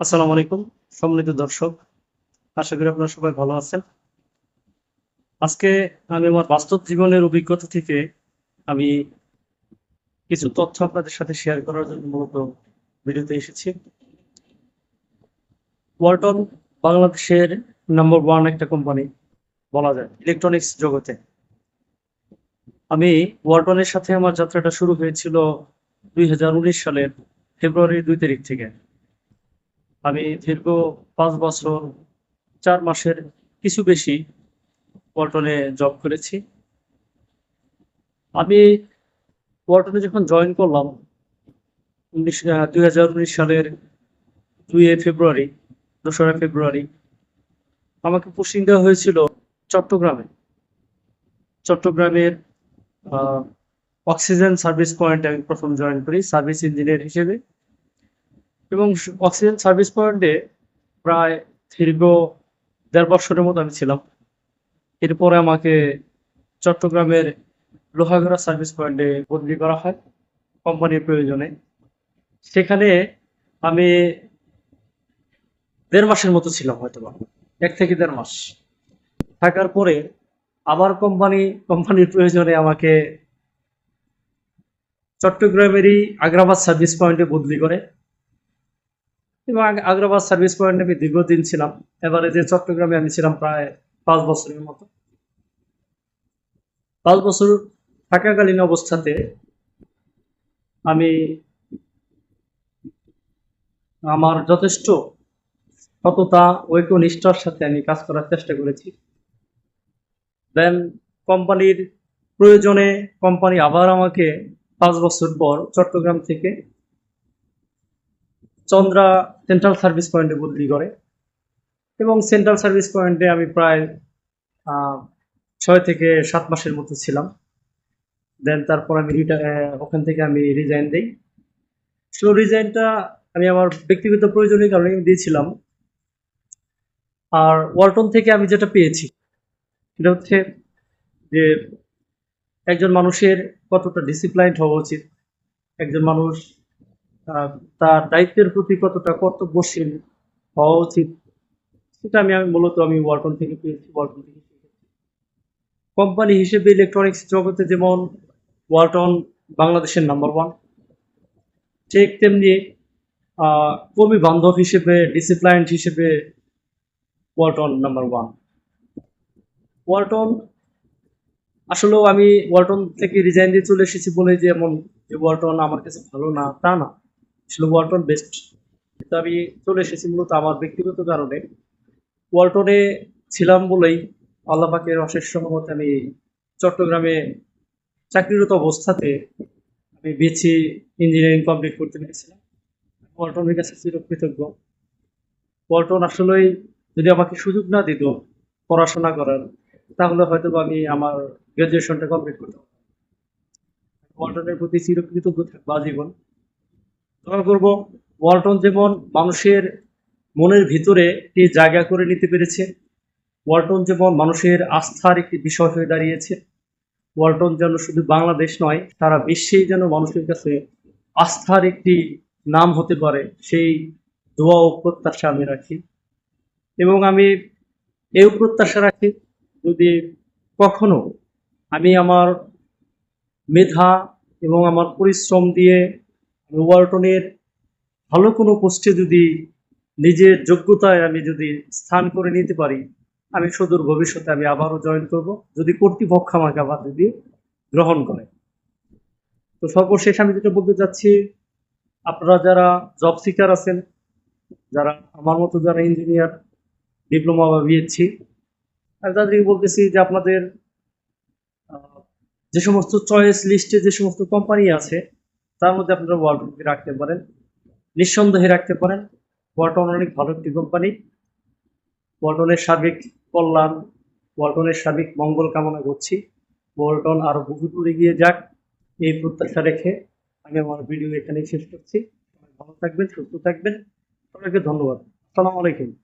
আসসালামু আলাইকুম, সম্মানিত দর্শক। আশা করি আপনারা সবাই ভালো আছেন। আজকে আমি আমার বাস্তব জীবনের অভিজ্ঞতা থেকে আমি কিছু তথ্য আপনাদের সাথে শেয়ার করার জন্য মূলত ভিডিওতে এসেছি। ওয়ালটন বাংলাদেশের নাম্বার ওয়ান একটা কোম্পানি বলা যায় ইলেকট্রনিক্স জগতে। আমি ওয়ালটনের সাথে আমার যাত্রাটা শুরু হয়েছিল দুই হাজার উনিশ সালের ফেব্রুয়ারি দুই তারিখ থেকে। আমি দীর্ঘ পাঁচ বছর, চার মাসের কিছু বেশি ওয়ালটনে জব করেছি। আমি ওয়ালটনে যখন জয়েন করলাম, উনিশ দুই সালের দুই ফেব্রুয়ারি, দোসরা ফেব্রুয়ারি, আমাকে পোস্টিং দেওয়া হয়েছিল চট্টগ্রামে। চট্টগ্রামের অক্সিজেন সার্ভিস পয়েন্টে আমি প্রথম জয়েন করি সার্ভিস ইঞ্জিনিয়ার হিসেবে। এবং অক্সিজেন সার্ভিস পয়েন্টে প্রায় দীর্ঘ দেড় বছরের মতো আমি ছিলাম। এরপরে আমাকে চট্টগ্রামের লোহাগড়া সার্ভিস পয়েন্টে বদলি করা হয় কোম্পানির প্রয়োজনে। সেখানে আমি দেড় মাসের মতো ছিলাম হয়তো বা এক থেকে দেড় মাস। থাকার পরে আবার কোম্পানি, কোম্পানির প্রয়োজনে আমাকে চট্টগ্রামেরই আগ্রাবাদ সার্ভিস পয়েন্টে বদলি করে। এবং আগ- আগ্রাবাদ সার্ভিস পয়েন্টে আমি দীর্ঘদিন ছিলাম। এবারে যে চট্টগ্রামে আমি ছিলাম প্রায় পাঁচ বছরের মতো। পাঁচ বছর থাকাকালীন অবস্থাতে আমি আমার যথেষ্ট সততা, ঐক্যনিষ্ঠার সাথে আমি কাজ করার চেষ্টা করেছি। দেন কোম্পানির প্রয়োজনে কোম্পানি আবার আমাকে পাঁচ বছর পর চট্টগ্রাম থেকে চন্দ্রা সেন্ট্রাল সার্ভিস পয়েন্টে বদলি করে। এবং সেন্ট্রাল সার্ভিস পয়েন্টে আমি প্রায় ছয় থেকে সাত মাসের মতো ছিলাম। দেন তারপর আমি ওখান থেকে আমি রিজাইন দিই। সো রিজাইনটা আমি আমার ব্যক্তিগত প্রয়োজনীয় কারণে আমি দিয়েছিলাম। আর ওয়ালটন থেকে আমি যেটা পেয়েছি, সেটা হচ্ছে যে একজন মানুষের কতটা ডিসিপ্লাইন্ড হওয়া উচিত, একজন মানুষ তার দায়িত্বের প্রতি কতটা কর্তব্যশীল হওয়া উচিত, সেটা আমি আমি মূলত আমি ওয়ালটন থেকে পেয়েছি, ওয়ালটন থেকে শিখেছি। কোম্পানি হিসেবে ইলেকট্রনিক্স জগতে যেমন ওয়ালটন বাংলাদেশের নাম্বার ওয়ান ঠিক তেমনি কর্মী বান্ধব হিসেবে ডিসিপ্লাইন্ড হিসেবে ওয়ালটন নাম্বার ওয়ান ওয়ালটন, আসলেও আমি ওয়ালটন থেকে রিজাইন দিয়ে চলে এসেছি বলে যে এমন যে ওয়ালটন আমার কাছে ভালো না, তা না। আসলে ওয়ালটন বেস্ট। কিন্তু আমি চলে এসেছি মূলত আমার ব্যক্তিগত কারণে। ওয়ালটনে ছিলাম বলেই আল্লাহ পাকের অশেষ সহমতে আমি চট্টগ্রামে চাকরিরত অবস্থাতে আমি বিএসসি ইঞ্জিনিয়ারিং কমপ্লিট করতে পেরেছিলাম। ওয়ালটনের কাছে চিরকৃতজ্ঞ। ওয়ালটন আসলেই যদি আমাকে সুযোগ না দিত পড়াশোনা করার, তাহলে হয়তো আমি আমার গ্রাজুয়েশনটা কমপ্লিট করতাম। ওয়ালটনের প্রতি চিরকৃতজ্ঞ থাকব আজীবন। দোয়া করব। ওয়ালটন যেমন মানুষের মনের ভিতরে একটি জায়গা করে নিতে পেরেছে, ওয়ালটন যেমন মানুষের আস্থার একটি বিষয় হয়ে দাঁড়িয়েছে, ওয়ালটন যেন শুধু বাংলাদেশ নয়, সারা বিশ্বেই যেন মানুষের কাছে আস্থার একটি নাম হতে পারে, সেই দোয়া ও প্রত্যাশা আমি রাখি। এবং আমি এও প্রত্যাশা রাখি, যদি কখনো আমি আমার মেধা এবং আমার পরিশ্রম দিয়ে ওয়ালটনের ভালো কোনো পোস্টে যদি নিজের যোগ্যতায় আমি যদি স্থান করে নিতে পারি, আমি সুদূর ভবিষ্যতে আমি আবারও জয়েন করব। যদি কর্তৃপক্ষ আমাকে আবার যদি গ্রহণ করে। তো সর্বশেষ আমি যেটা বলতে চাচ্ছি, আপনারা যারা জব সিকার আছেন, যারা আমার মতো যারা ইঞ্জিনিয়ার ডিপ্লোমা বা বিএসসি আমি তাদেরকে বলতেছি যে আপনাদের যে সমস্ত চয়েস লিস্টে যে সমস্ত কোম্পানি আছে তার মধ্যে আপনারা ওয়ালটনকে রাখতে পারেন। নিঃসন্দেহে রাখতে পারেন। ওয়ালটন অনেক ভালো একটি কোম্পানি ওয়ালটনের সার্বিক কল্যাণ ওয়ালটনের সার্বিক মঙ্গল কামনা করছি। ওয়ালটন আরও বহু দূরে গিয়ে যাক এই প্রত্যাশা রেখে আমি আমার ভিডিও এখানেই শেষ করছি। ভালো থাকবেন, সুস্থ থাকবেন। সবাইকে ধন্যবাদ। আসসালামু আলাইকুম।